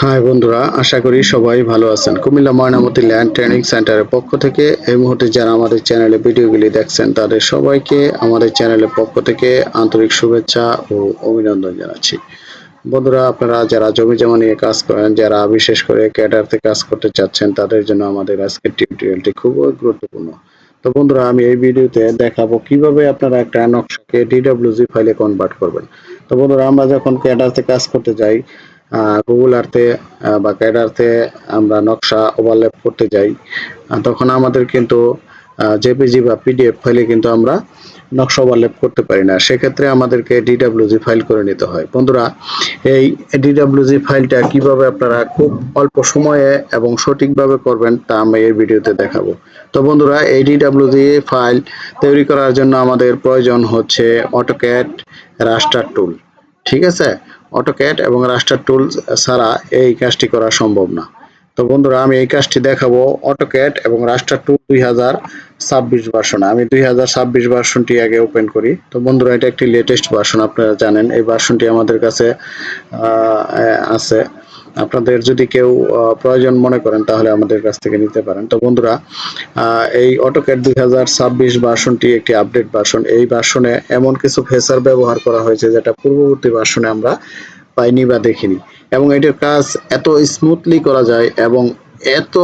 High বন্ধুরা, আশা করি সবাই ভালো আছেন। কুমিল্লা ময়নামতি ল্যান্ড ট্রেনিং সেন্টারের পক্ষ থেকে এই মুহূর্তে যারা আমাদের চ্যানেলে ভিডিওগুলি দেখছেন, তাদের সবাইকে আমাদের চ্যানেলের পক্ষ থেকে আন্তরিক শুভেচ্ছা ও অভিনন্দন জানাচ্ছি। বন্ধুরা, আপনারা যারা জমি জমা নিয়ে কাজ করেন, যারা বিশেষ করে ক্যাডারতে কাজ করতে চাচ্ছেন, তাদের জন্য আমাদের আজকের টিউটোরিয়ালটি খুবই গুরুত্বপূর্ণ। তো বন্ধুরা, আমি এই ভিডিওতে দেখাবো কীভাবে আপনারা একটা নকশাকে ডিডব্লিউজি ফাইলে কনভার্ট করবেন। তো বন্ধুরা, আমরা যখন ক্যাডারতে কাজ করতে যাই গুগল আর্থে বা ক্যাডারতে আমরা নকশা ওভারল্যাপ করতে যাই। তখন আমাদের কিন্তু জেপিজি বা পিডিএফ ফাইলে কিন্তু আমরা নকশা ওভারল্যাপ করতে পারি না। সেক্ষেত্রে আমাদেরকে ডিডাব্লিউজি ফাইল করে নিতে হয়। বন্ধুরা, এই ডিডাব্লিউজি ফাইলটা কীভাবে আপনারা খুব অল্প সময়ে এবং সঠিকভাবে করবেন, তা আমি এই ভিডিওতে দেখাবো। তো বন্ধুরা, এই ডিডব্লিউজি ফাইল তৈরি করার জন্য আমাদের প্রয়োজন হচ্ছে অটোক্যাট রাস্টার টুল ঠিক আছে? অটোক্যাড এবং রাস্টার টুল ছাড়া এই কাজটি করা সম্ভব না। তো বন্ধুরা, আমি এই কাজটি দেখাবো অটোক্যাট এবং রাস্টার টুল দুই হাজার ছাব্বিশ ভার্সন আমি দুই হাজার ছাব্বিশ ভার্সনটি আগে ওপেন করি। তো বন্ধুরা, এটা একটি লেটেস্ট ভার্সন আপনারা জানেন। এই ভার্সনটি আমাদের কাছে আছে। আপনাদের যদি কেউ প্রয়োজন মনে করেন, তাহলে আমাদের কাছ থেকে নিতে পারেন। তো বন্ধুরা এই অটোক্যাড দুই হাজার ছাব্বিশ ভার্সনটি একটি আপডেট ভার্সন এই ভার্সনে এমন কিছু ফেসার ব্যবহার করা হয়েছে যেটা পূর্ববর্তী ভার্সনে আমরা পাইনি বা দেখিনি। এবং এটির কাজ এত স্মুথলি করা যায় এবং এত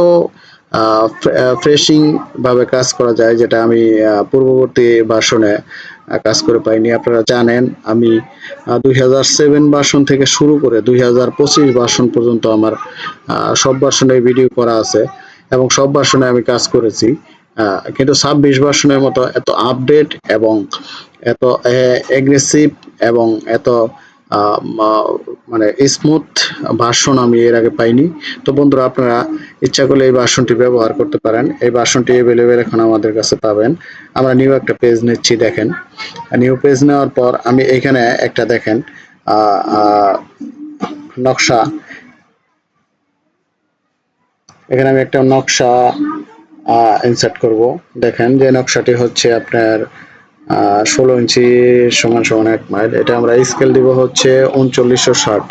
ফ্রেশিং ভাবে কাজ করা যায় যেটা আমি পূর্ববর্তী ভার্সনে কাজ করে পাইনি। আপনারা জানেন, আমি দুই হাজার সেভেন ভার্সন থেকে শুরু করে দুই হাজার পঁচিশ ভার্সন পর্যন্ত আমার সব ভার্সনে ভিডিও করা আছে এবং সব ভার্সনে আমি কাজ করেছি। কিন্তু ছাব্বিশ ভার্সনের মতো এত আপডেট এবং এত এগ্রেসিভ এবং এত মানে স্মুথ ভার্সন আমি এর আগে পাইনি। তো বন্ধুরা, আপনারা ইচ্ছা করলে এই ভার্সনটি ব্যবহার করতে পারেন। এই ভার্সনটি অ্যাভেলেবেল এখন আমাদের কাছে পাবেন। আমরা নিউ একটা পেজ নিচ্ছি, দেখেন। নিউ পেজ নেওয়ার পর আমি এখানে একটা দেখেন নকশা। এখানে আমি একটা নকশা ইনসার্ট করব। দেখেন যে নকশাটি হচ্ছে আপনার ষোলো ইঞ্চি সমান সমান এক মাইল। এটা আমরা স্কেল দিব হচ্ছে উনচল্লিশশো ষাট।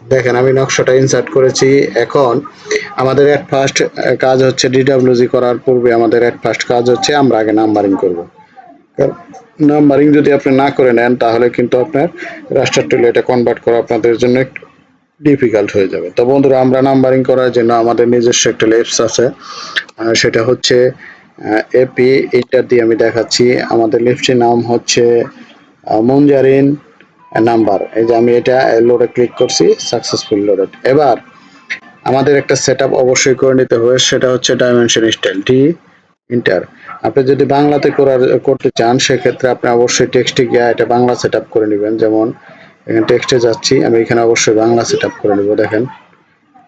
দেখেন, আমি নকশাটা ইনসার্ট করেছি। এখন আমাদের এক ফার্স্ট কাজ হচ্ছে ডিডাব্লিউজি করার পূর্বে আমাদের এক ফার্স্ট কাজ হচ্ছে আমরা আগে নাম্বারিং করব। নাম্বারিং যদি আপনি না করে নেন, তাহলে কিন্তু আপনার রাস্টার টুলে এটা কনভার্ট করা আপনাদের জন্য একটু ডিফিকাল্ট হয়ে যাবে। তো বন্ধুরা, আমরা নাম্বারিং করার জন্য আমাদের নিজস্ব একটা লেপস আছে। সেটা হচ্ছে এপি ইন্টার দিয়ে আমি দেখাচ্ছি। আমাদের লিফটের নাম হচ্ছে মঞ্জারিন নাম্বার এই যে আমি এটা লোডে ক্লিক করছি সাকসেসফুল লোডেড এবার, আমাদের একটা সেটআপ অবশ্যই করে নিতে হবে, সেটা হচ্ছে ডাইমেনশন স্টাইল ডি ইন্টার আপনি যদি বাংলাতে করার, করতে চান, সেক্ষেত্রে আপনি অবশ্যই টেক্সটে গিয়ে এটা বাংলা সেটআপ করে নেবেন। যেমন, এখানে টেক্সটে যাচ্ছি, আমি এখানে অবশ্যই বাংলা সেটআপ করে নেব, দেখেন।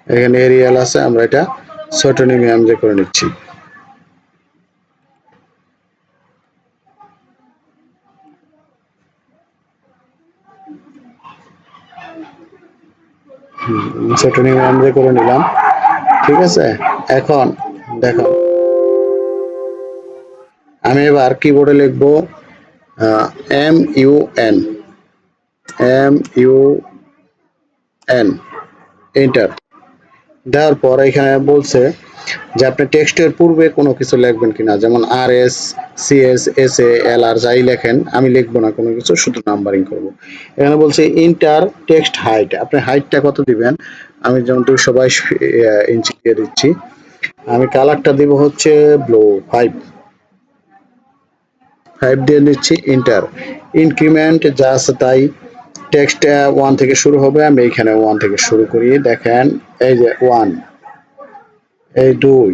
এখানে এরিয়াল আছে, আমরা এটা সোটোনিমিয়াম যে করে নিচ্ছি। যে করে নিলাম। ঠিক আছে? এখন, দেখো। আমি এবার কিবোর্ডে লিখব M U N M U N enter দেওয়ার পর এখানে বলছে যে আপনি টেক্সটের পূর্বে কোনো কিছু লিখবেন কিনা, যেমন R S C S S A L R যাই লেখেন, আমি লিখব না কোনো কিছু, শুধু নাম্বারিং করব। এখানে বলছে ইন্টার টেক্সট হাইট আপনি হাইটটা কত দিবেন? আমি যেমন দুশো বাইশ ইঞ্চি দিয়ে দিচ্ছি। আমি কালারটা দিব হচ্ছে ব্লু ফাইভ ফাইভ দিয়ে নিচ্ছি ইন্টার ইনক্রিমেন্ট যা আছে তাই টেক্সট ওয়ান থেকে শুরু হবে, আমি এইখানে ওয়ান থেকে শুরু করি, দেখেন, এই যে ওয়ান এই দুই,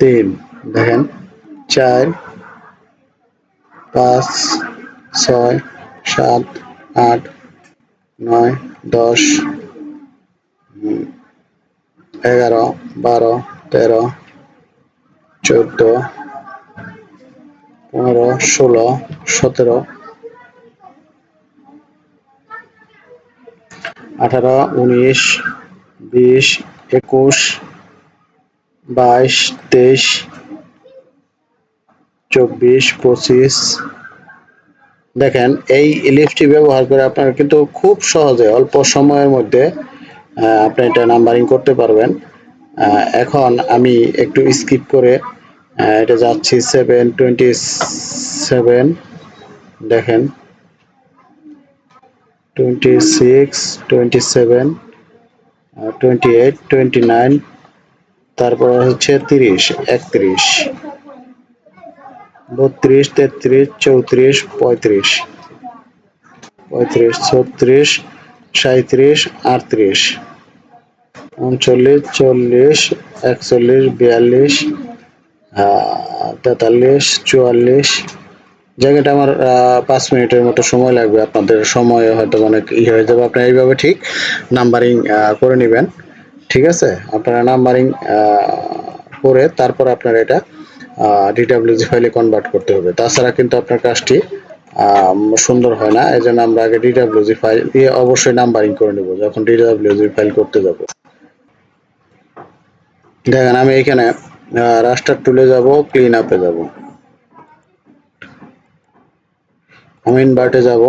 তিন, দেখেন, চার, পাঁচ, ছয়, সাত, আট, নয়, দশ এগারো, বারো, তেরো, চোদ্দ পনেরো ষোলো, সতেরো, আঠারো, উনিশ, বিশ, একুশ, বাইশ, তেইশ, চব্বিশ, পঁচিশ। দেখেন, এই লিফটটি ব্যবহার করে আপনারা কিন্তু খুব সহজে, অল্প সময়ের মধ্যে আপনি এটা নাম্বারিং করতে পারবেন। এখন আমি একটু স্কিপ করে এটা যাচ্ছি সেভেন টোয়েন্টি সেভেন দেখেন। Twenty six twenty seven twenty eight twenty nine তারপর হচ্ছে তিরিশ, একত্রিশ। বত্রিশ, তেত্রিশ, চৌত্রিশ, পঁয়ত্রিশ। পঁয়ত্রিশ, ছত্রিশ সাঁত্রিশ আটত্রিশ। উনচল্লিশ, চল্লিশ, একচল্লিশ, বিয়াল্লিশ তেতাল্লিশ, চুয়াল্লিশ। জায়গাটা আমার পাঁচ মিনিটের মতো সময় লাগবে। আপনাদের সময় হয়তো অনেক ই হয়ে যাবে। আপনি এইভাবে ঠিক নাম্বারিং করে নেবেন। ঠিক আছে? আপনারা নাম্বারিং করে তারপর আপনার এটা ডিডাব্লিউজি ফাইলে কনভার্ট করতে হবে। তাছাড়া কিন্তু আপনার কাজটি সুন্দর হয় না। এই জন্য আমরা আগে ডিডাব্লিউজি ফাইল দিয়ে অবশ্যই নাম্বারিং করে নেব, যখন ডিডাব্লিউজি ফাইল করতে যাব। দেখেন, আমি এখানে রাস্টার টুলে যাব ক্লিন আপে যাব। আমি ইনভার্টে যাব।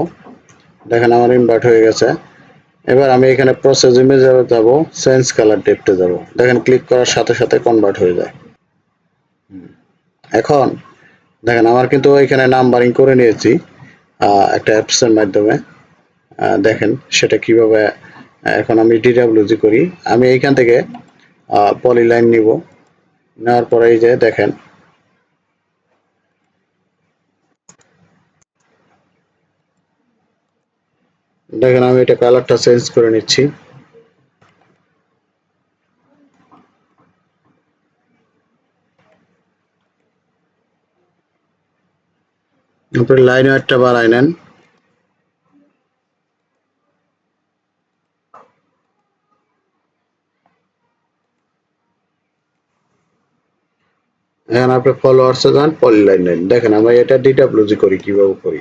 দেখেন আমার ইনভার্ট হয়ে গেছে। এবার আমি এখানে প্রসেস ইমেজে যাব চেঞ্জ কালার টেপতে যাব। দেখেন ক্লিক করার সাথে সাথে কনভার্ট হয়ে যায়। এখন, দেখেন আমার কিন্তু এখানে নাম্বারিং করে নিয়েছি একটা অ্যাপসের মাধ্যমে। দেখেন সেটা কীভাবে, এখন আমি ডিডাব্লিউজি করি। আমি এইখান থেকে পলিলাইন নিব। নেওয়ার পরে এই যে দেখেন। দেখেন আমি এটা কালারটা চেঞ্জ করে নিচ্ছি। আপনি লাইন ওয়েটটা বাড়াই নেন। এখন আপনি ফলোয়ার্সে যান পলি লাইন লাইন দেখেন আমরা এটা ডিডাব্লিউজি করি কীভাবে করি?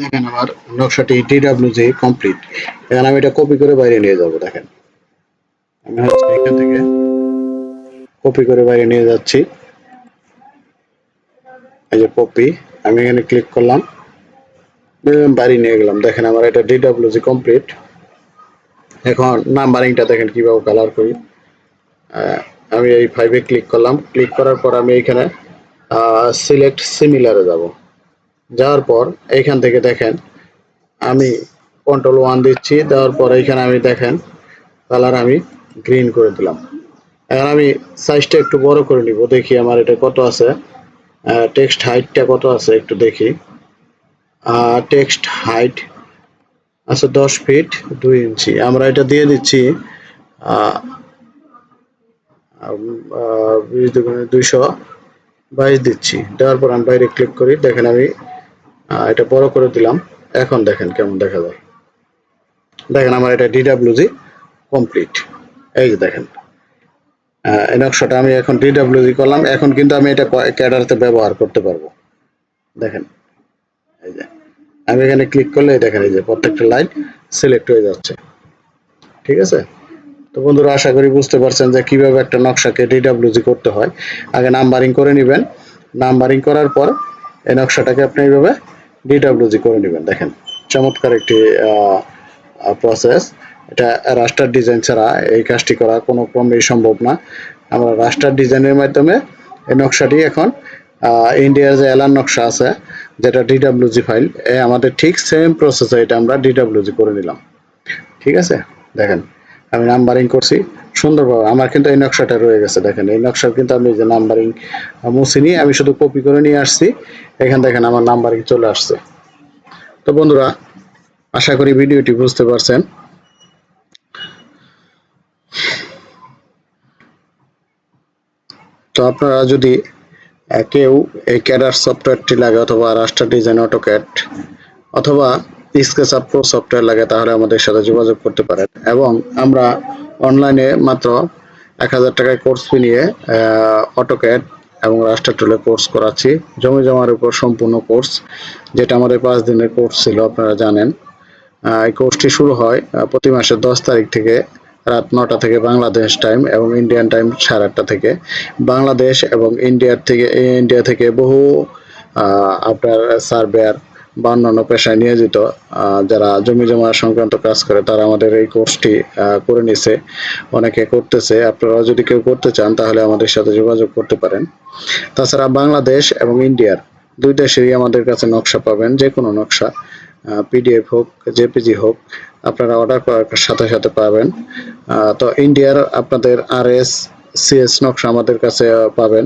দেখেন আমার নকশাটি ডিডাব্লিউজি কমপ্লিট এখন আমি এটা কপি করে বাইরে নিয়ে যাব, দেখেন। আমি হচ্ছে এখান থেকে কপি করে বাইরে নিয়ে যাচ্ছি। এই যে কপি আমি এখানে ক্লিক করলাম। বাইরে নিয়ে গেলাম। দেখেন আমার এটা ডিডাব্লিউজি কমপ্লিট এখন নাম্বারিংটা দেখেন কীভাবে কালার করি। আমি এই ফাইভে ক্লিক করলাম। ক্লিক করার পর আমি এইখানে সিলেক্ট সিমিলারে যাব। যাওয়ার পর এইখান থেকে দেখেন, আমি কন্ট্রোল ওয়ান দিচ্ছি, দেওয়ার পর এইখানে আমি দেখেন কালার আমি গ্রিন করে দিলাম। এখন আমি সাইজটা একটু বড় করে নিব, দেখি আমার এটা কত আছে। টেক্সট হাইটটা কত আছে একটু দেখি। টেক্সট হাইট আছে দশ ফিট দুই ইঞ্চি। আমরা এটা দিয়ে দিচ্ছি দুইশো বাইশ দিচ্ছি। দেওয়ার পর আমি বাইরে ক্লিক করি, দেখেন আমি এটা বড় করে দিলাম। এখন দেখেন কেমন দেখা যায়। দেখেন আমার এটা ডিডাব্লিউজি কমপ্লিট এই যে দেখেন। এই নকশাটা আমি এখন ডিডাব্লিউজি করলাম। এখন কিন্তু আমি এটা ক্যাডারতে ব্যবহার করতে পারব। দেখেন। এই যে। আমি এখানে ক্লিক করলে দেখেন এই যে প্রত্যেকটা লাইন সিলেক্ট হয়ে যাচ্ছে। ঠিক আছে? তো বন্ধুরা, আশা করি বুঝতে পারছেন যে কীভাবে একটা নকশাকে ডিডাব্লিউজি করতে হয়। আগে নাম্বারিং করে নেবেন। নাম্বারিং করার পর এই নকশাটাকে আপনি এইভাবে ডিডাব্লিউজি করে নেবেন, দেখেন। চমৎকার একটি প্রসেস এটা রাস্টার ডিজাইন ছাড়া এই কাজটি করা কোনো ক্রমেই সম্ভব না। আমরা রাস্টার ডিজাইনের মাধ্যমে এই নকশাটি এখন ইন্ডিয়ার যে এলান নকশা আছে, যেটা ডিডাব্লিউজি ফাইল এ আমাদের ঠিক সেম প্রসেসে এটা আমরা ডিডাব্লিউজি করে নিলাম। ঠিক আছে? দেখেন। আমি নাম্বারিং করছি। সুন্দরভাবে, আমার কিন্তু এই নকশাটা রয়ে গেছে দেখেন। এই নকশার কিন্তু আমি যে নাম্বারিং মুছিনি আমি শুধু কপি করে নিয়ে আসছি। এখান দেখেন আমার নাম্বারিং চলে আসছে। তো বন্ধুরা, আশা করি ভিডিওটি বুঝতে পারছেন। তো আপনারা যদি কেউ এই ক্যাডার সফটওয়্যারটি লাগে অথবা রাস্টার ডিজাইন অটোক্যাড অথবা স্কেচ আপ প্রো সফটওয়্যার লাগে, তাহলে আমাদের সাথে যোগাযোগ করতে পারেন। এবং আমরা অনলাইনে মাত্র এক হাজার টাকায় কোর্স নিয়ে অটোক্যাড এবং রাস্টার টুলে কোর্স করাচ্ছি। জমি জমার উপর সম্পূর্ণ কোর্স যেটা আমাদের পাঁচ দিনের কোর্স ছিল, আপনারা জানেন। এই কোর্সটি শুরু হয় প্রতি মাসের দশ তারিখ থেকে রাত নটা থেকে বাংলাদেশ টাইম এবং ইন্ডিয়ান টাইম সাড়ে আটটা থেকে। বাংলাদেশ এবং ইন্ডিয়ার থেকে ইন্ডিয়া থেকে বহু আপনার সার্ভেয়ার বা অন্যান্য পেশায় নিয়োজিত যারা জমি জমা সংক্রান্ত কাজ করে, তারা আমাদের এই কোর্সটি করে নিছে। অনেকে করতেছে আপনারা যদি কেউ করতে চান, তাহলে আমাদের সাথে যোগাযোগ করতে পারেন। তাছাড়া বাংলাদেশ এবং ইন্ডিয়ার দুই দেশেরই আমাদের কাছে নকশা পাবেন, যে কোনো নকশা পিডিএফ হোক, জেপিজি হোক, আপনারা অর্ডার করার সাথে সাথে পাবেন। তো ইন্ডিয়ার আপনাদের আর এস সিএস নকশা আমাদের কাছে পাবেন।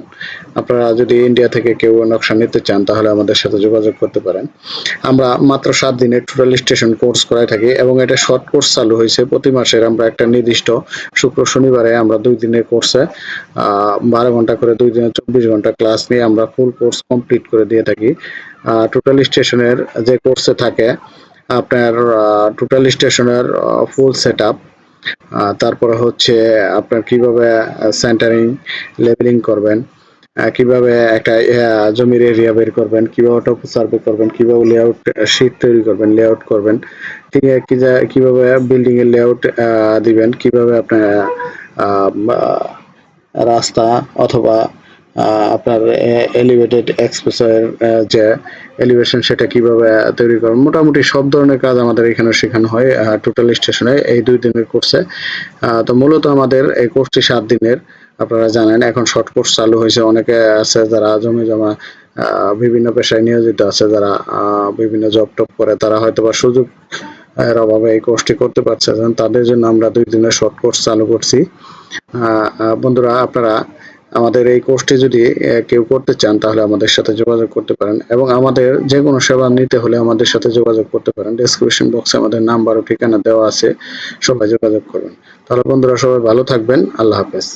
আপনারা যদি ইন্ডিয়া থেকে কেউ নকশা নিতে চান, তাহলে আমাদের সাথে যোগাযোগ করতে পারেন। আমরা মাত্র সাত দিনের টোটাল স্টেশন কোর্স করাই থাকি এবং এটা শর্ট কোর্স চালু হয়েছে। প্রতি মাসের আমরা একটা নির্দিষ্ট শুক্র শনিবারে আমরা দুই দিনের কোর্সে বারো ঘণ্টা করে দুই দিনে চব্বিশ ঘণ্টা ক্লাস নিয়ে আমরা ফুল কোর্স কমপ্লিট করে দিয়ে থাকি। টোটাল স্টেশনের যে কোর্সে থাকে, আপনার টোটাল স্টেশনের ফুল সেট আপ তারপরে হচ্ছে আপনার কীভাবে সেন্টারিং লেবেলিং করবেন কীভাবে একটা জমির এরিয়া বের করবেন, কীভাবে টপ সার্ভে করবেন, কীভাবে লেআউট শীট তৈরি করবেন লেআউট করবেন কীভাবে বিল্ডিং এর লেআউট দিবেন, কীভাবে আপনার রাস্তা অথবা আপনার এলিভেটেড এক্সপ্রেসের যে এলিভেশন সেটা কীভাবে তৈরি করবেন মোটামুটি সব ধরনের কাজ আমাদের এখানে শেখানো হয় টোটাল স্টেশনে এই দুই দিনের কোর্সে তো মূলত আমাদের এই কোর্সটি সাত দিনের, আপনারা জানেন, এখন শর্ট কোর্স চালু হয়েছে। অনেকে আছে যারা জমি জমা বিভিন্ন পেশায় নিয়োজিত আছে, যারা বিভিন্ন জব টপ করে, তারা হয়তো বা সুযোগ, এর অভাবে এই কোর্সটি করতে পারছে তাদের জন্য আমরা দুই দিনের শর্ট কোর্স চালু করছি। বন্ধুরা, আপনারা আমাদের এই কোর্সটি যদি কেউ করতে চান, তাহলে আমাদের সাথে যোগাযোগ করতে পারেন এবং আমাদের যে কোনো সেবা নিতে হলে আমাদের সাথে যোগাযোগ করতে পারেন। ডেসক্রিপশন বক্সে আমাদের নাম্বার ও ঠিকানা দেওয়া আছে, সবাই যোগাযোগ করবেন। তাহলে বন্ধুরা সবাই ভালো থাকবেন। আল্লাহ হাফেজ।